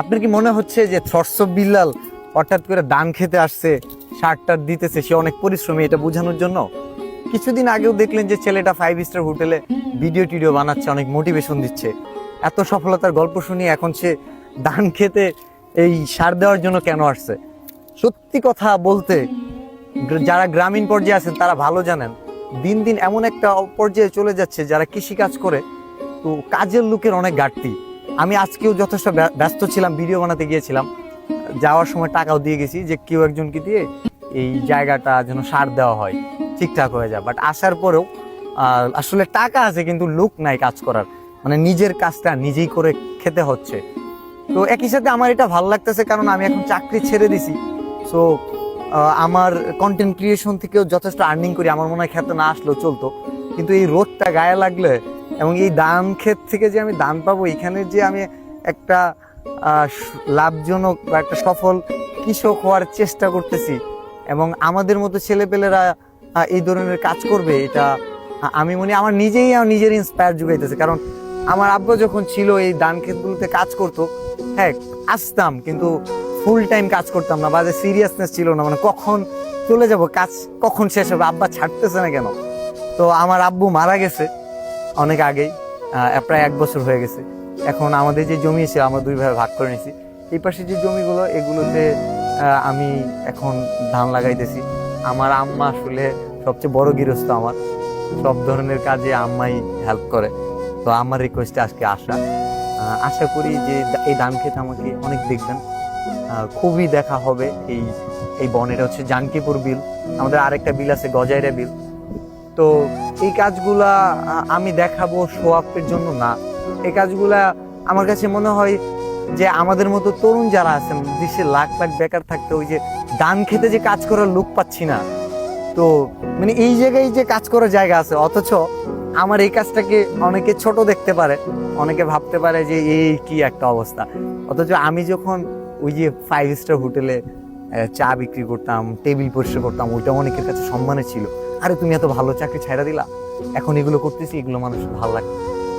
আপনার কি মনে হচ্ছে যে থ্রস বিল্লাল হঠাৎ করে দান খেতে আসছে শার্টটা দিতেছে, সে অনেক পরিশ্রমী এটা বোঝানোর জন্য? কিছুদিন আগেও দেখলেন যে ছেলেটা ফাইভ স্টার হোটেলে ভিডিও টিডিও বানাচ্ছে, অনেক মোটিভেশন দিচ্ছে। এত সফলতার গল্প শুনিয়ে এখন সে দান খেতে এই সার দেওয়ার জন্য কেন আসছে? সত্যি কথা বলতে যারা গ্রামীণ পর্যায়ে আছেন তারা ভালো জানেন। দিন দিন এমন একটা পর্যায়ে চলে যাচ্ছে যারা কৃষিকাজ করে, তো কাজের লোকের অনেক ঘাটতি। আমি আজকেও যথেষ্ট ব্য- ব্যস্ত ছিলাম ভিডিও বানাতে গিয়েছিলাম। যাওয়ার সময় টাকাও দিয়ে গেছি যে কেউ একজনকে দিয়ে এই জায়গাটা যেন সার দেওয়া হয়, ঠিকঠাক হয়ে যায়। বাট আসার পরেও আসলে টাকা আছে কিন্তু লোক নাই কাজ করার। মানে নিজের কাজটা নিজেই করে খেতে হচ্ছে। তো একই সাথে আমার এটা ভালো লাগতেছে কারণ আমি এখন চাকরি ছেড়ে দিছি। সো আমার কন্টেন্ট ক্রিয়েশন থেকেও যথেষ্ট আর্নিং করি। আমার মনে হয় খেতে না আসলেও চলতো। কিন্তু এই রোদটা গায়ে লাগলে এবং এই ধান ক্ষেত থেকে যে আমি ধান পাবো, এখানে যে আমি একটা লাভজনক বা একটা সফল কৃষক হওয়ার চেষ্টা করতেছি এবং আমাদের মতো ছেলেপেলেরা এই ধরনের কাজ করবে, এটা আমি মনে, আমার নিজেই আমার নিজের ইন্সপায়ার যোগাইতেছে কারণ আমার আব্বা যখন ছিল এই ধান ক্ষেতগুলোতে কাজ করতো হ্যাঁ আসতাম কিন্তু ফুল টাইম কাজ করতাম না, বাজে সিরিয়াসনেস ছিল না মানে কখন চলে যাব, কাজ কখন শেষ হবে, আব্বা ছাড়তেছে না কেন? তো আমার আব্বু মারা গেছে। অনেক আগেই প্রায় এক বছর হয়ে গেছে। এখন আমাদের যে জমি ছিল, আমরা দুই ভাই ভাগ করে নিয়েছি এই পাশে যে জমিগুলো, এগুলোতে আমি এখন ধান লাগাইতেছি। আমার আম্মা আসলে সবচেয়ে বড় গৃহস্থ আমার। সব ধরনের কাজে আম্মাই হেল্প করে। তো আমার রিকোয়েস্টে আজকে আসা আশা করি যে এই ধান খেতে আমাকে অনেক দেখবেন। খুবই দেখা হবে এই এই বন। এটা হচ্ছে জানকিপুর বিল। আমাদের আরেকটা বিল আছে, গজাইরা বিল। তো এই কাজগুলা আমি দেখাবো শো আপের জন্য না। এই কাজগুলা আমার কাছে মনে হয় যে আমাদের মতো তরুণ যারা আছেন, দেশে লাখ লাখ বেকার থাকতে ওই যে ধান খেতে যে কাজ করার লোক পাচ্ছি না। তো মানে এই জায়গায় যে কাজ করার জায়গা আছে, অথচ আমার এই কাজটাকে অনেকে ছোট দেখতে পারে, অনেকে ভাবতে পারে যে এই কি একটা অবস্থা। অথচ আমি যখন ওই যে ফাইভ স্টার হোটেলে চা বিক্রি করতাম টেবিল পরিষ্কার করতাম ওইটা অনেকের কাছে সম্মানের ছিল। আরে তুমি এত ভালো চাকরি ছাইড়া দিলা। এখন এগুলো করতেছি, এগুলো মানুষ ভালো লাগ,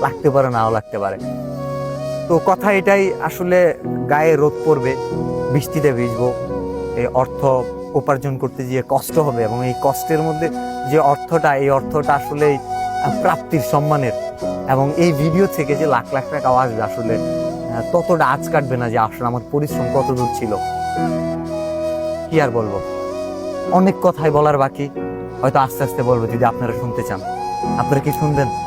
লাগতে পারে, নাও লাগতে পারে। তো কথা এটাই, আসলে গায়ে রোদ পড়বে, বৃষ্টিতে ভিজবো, এই অর্থ উপার্জন করতে গিয়ে কষ্ট হবে এবং এই কষ্টের মধ্যে যে অর্থটা, এই অর্থটা আসলে প্রাপ্তির সম্মানের। এবং এই ভিডিও থেকে যে লাখ লাখ টাকাও আসবে আসলে ততটা আজ কাটবে না যে আসলে আমার পরিশ্রম কত দূর ছিল। কি আর বলব? অনেক কথাই বলার বাকি। হয়তো আস্তে আস্তে বলব যদি আপনারা শুনতে চান। আপনারা কি শুনবেন?